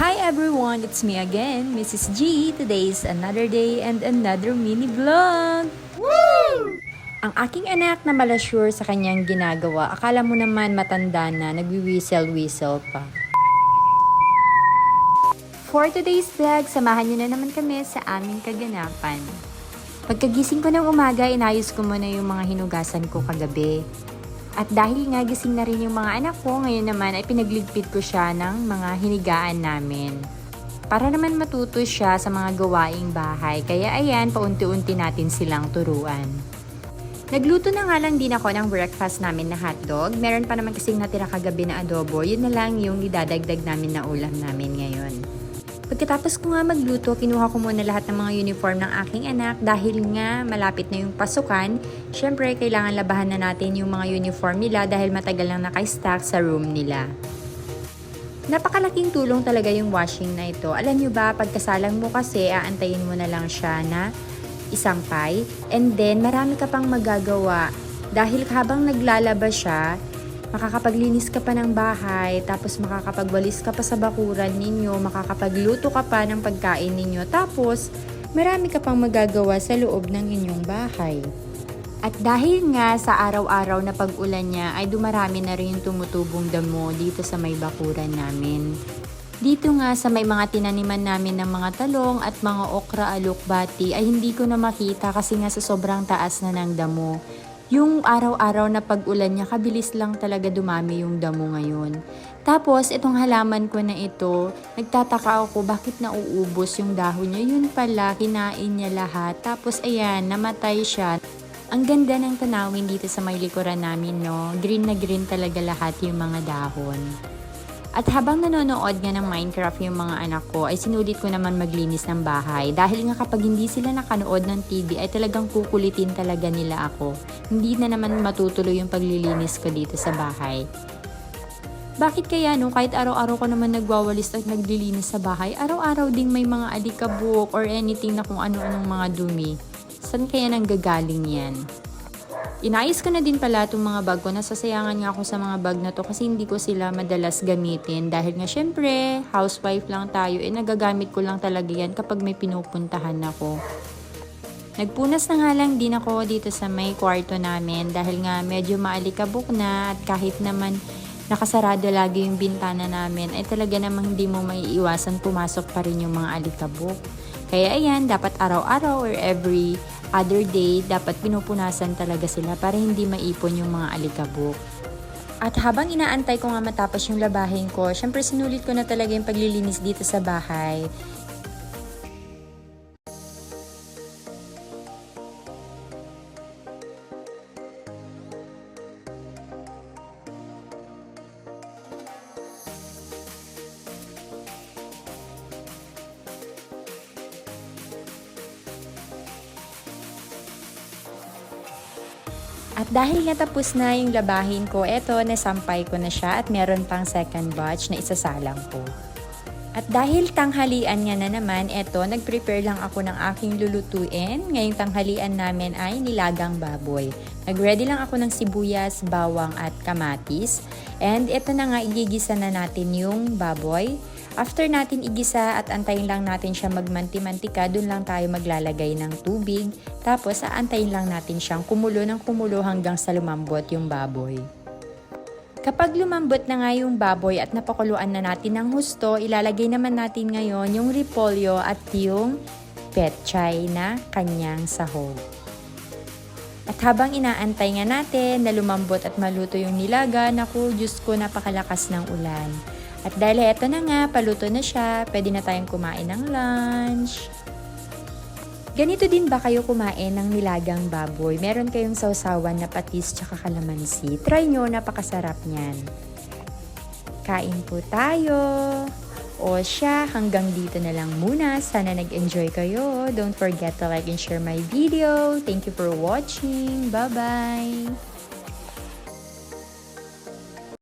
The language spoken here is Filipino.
Hi everyone, it's me again, Mrs. G. Today is another day and another mini vlog. Ang aking anak na malasure sa kanyang ginagawa, akala mo naman matanda na, nagwi-whistle-whistle pa. For today's vlog, samahan niyo na naman kami sa aming kaganapan. Pagkagising ko ng umaga, inayos ko muna yung mga hinugasan ko kagabi. At dahil nga gising na rin yung mga anak ko, ngayon naman ay pinagligpit ko siya ng mga hinigaan namin. Para naman matuto siya sa mga gawaing bahay, kaya ayan, paunti-unti natin silang turuan. Nagluto na nga lang din ako ng breakfast namin na hotdog. Meron pa naman kasing natira kagabi na adobo. Yun na lang yung idadagdag namin na ulam namin ngayon. Pagkatapos ko nga magluto, kinuha ko muna lahat ng mga uniform ng aking anak dahil nga malapit na yung pasukan. Syempre, kailangan labahan na natin yung mga uniform nila dahil matagal lang naka-stack sa room nila. Napakalaking tulong talaga yung washing na ito. Alam nyo ba, pagkasalang mo kasi, aantayin mo na lang siya na isang pie. And then, marami ka pang magagawa. Dahil habang naglalaba siya, makakapaglinis ka pa ng bahay, tapos makakapagwalis ka pa sa bakuran ninyo, makakapagluto ka pa ng pagkain ninyo, tapos marami ka pang magagawa sa loob ng inyong bahay. At dahil nga sa araw-araw na pag-ulan niya ay dumarami na rin yung tumutubong damo dito sa may bakuran namin. Dito nga sa may mga tinaniman namin ng mga talong at mga okra alukbati ay hindi ko na makita kasi nga sa sobrang taas na ng damo. Yung araw-araw na pag-ulan niya, kabilis lang talaga dumami yung damo ngayon. Tapos, itong halaman ko na ito, nagtataka ako bakit nauubos yung dahon niya. Yun pala, kinain niya lahat. Tapos, ayan, namatay siya. Ang ganda ng tanawin dito sa may likuran namin, no? Green na green talaga lahat yung mga dahon. At habang nanonood nga ng Minecraft yung mga anak ko, ay sinulit ko naman maglinis ng bahay. Dahil nga kapag hindi sila nakanood ng TV, ay talagang kukulitin talaga nila ako. Hindi na naman matutuloy yung paglilinis ko dito sa bahay. Bakit kaya no, kahit araw-araw ko naman nagwawalis at naglilinis sa bahay, araw-araw ding may mga alikabok or anything na kung ano-anong mga dumi. Saan kaya nanggagaling yan? Inayos ko na din pala itong mga bag ko. Nasasayangan nga ako sa mga bag na to kasi hindi ko sila madalas gamitin. Dahil nga syempre, housewife lang tayo. Eh nagagamit ko lang talaga yan kapag may pinupuntahan ako. Nagpunas na nga lang din ako dito sa may kwarto namin dahil nga medyo maalikabok na at kahit naman nakasarado lagi yung bintana namin ay talaga namang hindi mo maiiwasan pumasok pa rin yung mga alikabok. Kaya ayan, dapat araw-araw or every other day, dapat pinupunasan talaga sila para hindi maipon yung mga alikabok. At habang inaantay ko nga matapos yung labahin ko, syempre sinulit ko na talaga yung paglilinis dito sa bahay. At dahil nga tapos na yung labahin ko, eto, nasampay ko na siya at meron pang second batch na isasalang ko. At dahil tanghalian nga na naman, eto, nag-prepare lang ako ng aking lulutuin. Ngayong tanghalian namin ay nilagang baboy. Nag-ready lang ako ng sibuyas, bawang at kamatis. And eto na nga, igigisa na natin yung baboy. After natin igisa at antayin lang natin siya magmanti-mantika, dun lang tayo maglalagay ng tubig. Tapos, aantayin lang natin siyang kumulo ng kumulo hanggang sa lumambot yung baboy. Kapag lumambot na nga yung baboy at napakuluan na natin ng husto, ilalagay naman natin ngayon yung repolyo at yung petchay na kanyang sahog. At habang inaantay nga natin na lumambot at maluto yung nilaga, naku, Diyos ko, napakalakas ng ulan. At dahil eto na nga, paluto na siya, pwede na tayong kumain ng lunch. Ganito din ba kayo kumain ng nilagang baboy? Meron kayong sausawan na patis tsaka kalamansi. Try nyo, napakasarap niyan. Kain po tayo. O siya, hanggang dito na lang muna. Sana nag-enjoy kayo. Don't forget to like and share my video. Thank you for watching. Bye-bye!